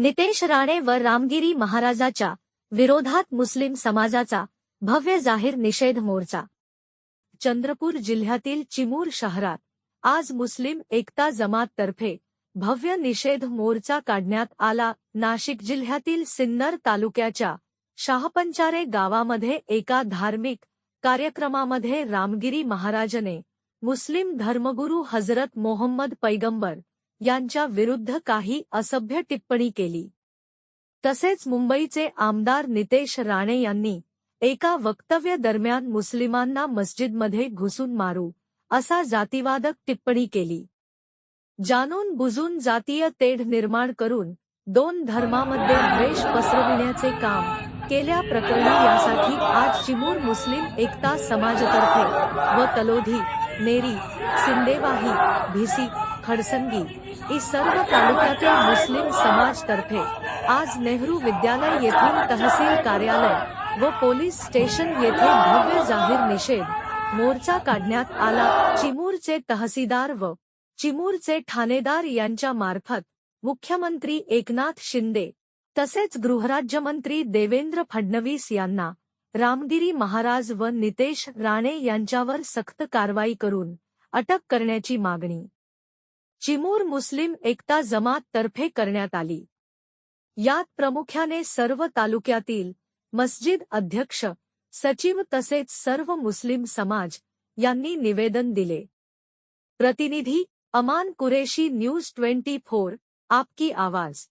नितेश राणे व रामगिरी महाराजाच्या विरोधात मुस्लिम समाजाचा भव्य जाहीर निषेध मोर्चा. चंद्रपूर जिल्ह्यातील चिमूर शहरात आज मुस्लिम एकता जमात तर्फे भव्य निषेध मोर्चा काढण्यात आला. नाशिक जिल्ह्यातील सिन्नर तालुक्याच्या शाहपंचारे गावामध्ये एका धार्मिक कार्यक्रमामध्ये रामगिरी महाराजने मुस्लिम धर्मगुरू हजरत मोहम्मद पैगंबर यांच्या विरुद्ध काही असभ्य टिप्पणी केली. तसेच मुंबईचे आमदार नितेश राणे यांनी एका वक्तव्य दरम्यान मुस्लिमांना मस्जिदमध्ये घुसून मारू असा जातीवादक टिप्पणी केली. जाणून बुजून जातीय तेढ निर्माण करून दोन धर्मामध्ये द्वेष पसरविण्याचे काम केल्या प्रकरणी यासाठी आज चिमूर मुस्लिम एकता समाजतर्फे व तलोधी नेरी सिंदेवाही भिसी खडसंगी ही सर्व तालुक्यातील मुस्लिम समाजतर्फे आज नेहरू विद्यालय येथून तहसील कार्यालय व पोलीस स्टेशन येथे भव्य जाहीर निषेध. मोर्चा काढण्यात आला. चिमूरचे तहसीलदार व चिमूरचे ठाणेदार यांच्या मार्फत मुख्यमंत्री एकनाथ शिंदे तसेच गृहराज्यमंत्री देवेंद्र फडणवीस यांना रामगिरी महाराज व नितेश राणे यांच्यावर सक्त कारवाई करून अटक करण्याची मागणी. चिमूर मुस्लिम एकता जमात तर्फे करण्यात आली. यात प्रामुख्याने सर्व तालुक्यातील मस्जिद अध्यक्ष सचिव तसेच सर्व मुस्लिम समाज यांनी निवेदन दिले. प्रतिनिधी Aman Qureshi news twenty four आपकी आवाज.